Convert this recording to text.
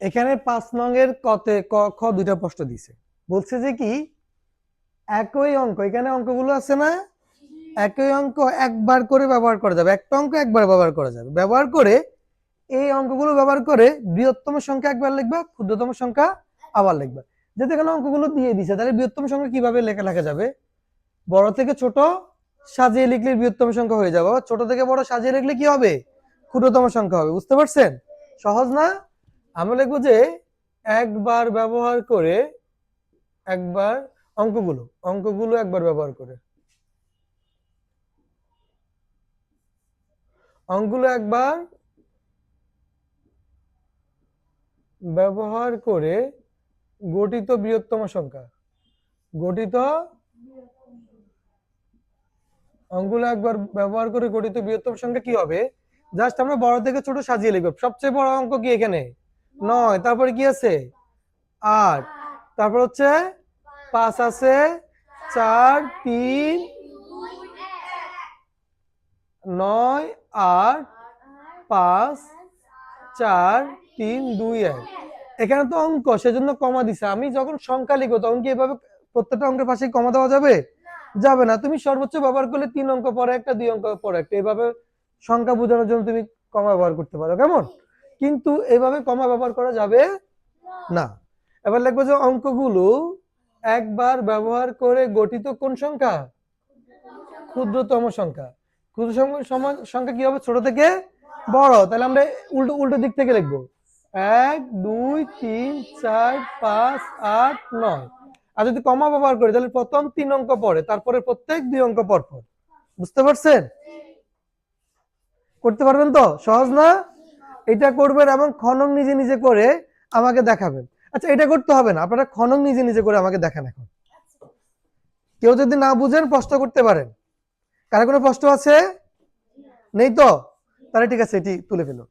এখানে পাঁচ নঙের কতে ক, খ দুইটা প্রশ্ন দিছে। বলছে যে কি, একই অঙ্ক, এখানে অঙ্কগুলো আছে না? একই অঙ্ক একবার করে ব্যবহার করা যাবে, একটা অঙ্ক একবার ব্যবহার করা যাবে। ব্যবহার করে এই অঙ্কগুলো ব্যবহার করে বৃহত্তম সংখ্যা একবার লিখবা, ক্ষুদ্রতম সংখ্যা আবার লিখবা। যেহেতু এখানে অঙ্কগুলো দিয়ে দিছে, তাহলে বৃহত্তম সংখ্যা কীভাবে লেখা লেখা যাবে? বড় থেকে ছোট সাজিয়ে লিখলে বৃহত্তম সংখ্যা হয়ে যাবে। ছোট থেকে বড় সাজিয়ে লিখলে কি হবে? ক্ষুদ্রতম সংখ্যা হবে, বুঝতে পারছেন? সহজ না? আমরা লিখব যে একবার ব্যবহার করে একবার অঙ্কগুলো অঙ্কগুলো একবার ব্যবহার করে। অঙ্কগুলো একবার ব্যবহার করে গঠিত বৃহত্তম সংখ্যা। গঠিত অঙ্কগুলো একবার ব্যবহার করে গঠিত বৃহত্তম সংখ্যা কি হবে? জাস্ট আমরা বড় থেকে ছোট সাজিয়ে লিখব। সবচেয়ে বড় অঙ্ক কি এখানে? নয়, তারপরে কি আছে? আট, তারপর হচ্ছে পাঁচ আছে চার, তিন, নয়, আট, পাঁচ, চার, তিন, দুই, এক। এখানে তো অঙ্ক, সেজন্য কমা দিছে। আমি যখন সংখ্যা লিখব, তখন কি এভাবে প্রত্যেকটা অঙ্কের পাশে কমা দেওয়া যাবে? যাবে না। তুমি সর্বোচ্চ ব্যবহার করলে তিন অঙ্ক পরে একটা, দুই অঙ্ক পরে একটা। এভাবে সংখ্যা বোঝানোর জন্য তুমি কমা ব্যবহার করতে পারো। কেমন? কিন্তু এভাবে কমা ব্যবহার করা যাবে না। এবার লিখব যে অঙ্কগুলো একবার ব্যবহার করে গঠিত কোন সংখ্যা? ক্ষুদ্রতম সংখ্যা। ক্ষুদ্র সংখ্যা কি হবে? ছোট থেকে বড়। তাহলে আমরা উল্টো উল্টো দিক থেকে লিখব। এক, দুই, তিন, চার, পাঁচ, আট, নয়। আর যদি কমা ব্যবহার করি, তাহলে প্রথম তিন অঙ্ক পরে তারপরে প্রত্যেক দুই অঙ্ক পর পর বুঝতে পারছেন? করতে পারবেন তো? সহজ না? এটা করবেন এবং খনন নিজে নিজে করে আমাকে দেখাবেন। আচ্ছা এটা করতে হবে না। আপনারা খনন নিজে নিজে করে আমাকে দেখান এখন। কেউ যদি না বুঝেন, প্রশ্ন করতে পারেন। কারও কোনো প্রশ্ন আছে? নেই তো? তাহলে ঠিক আছে, এটি তুলে ফেলো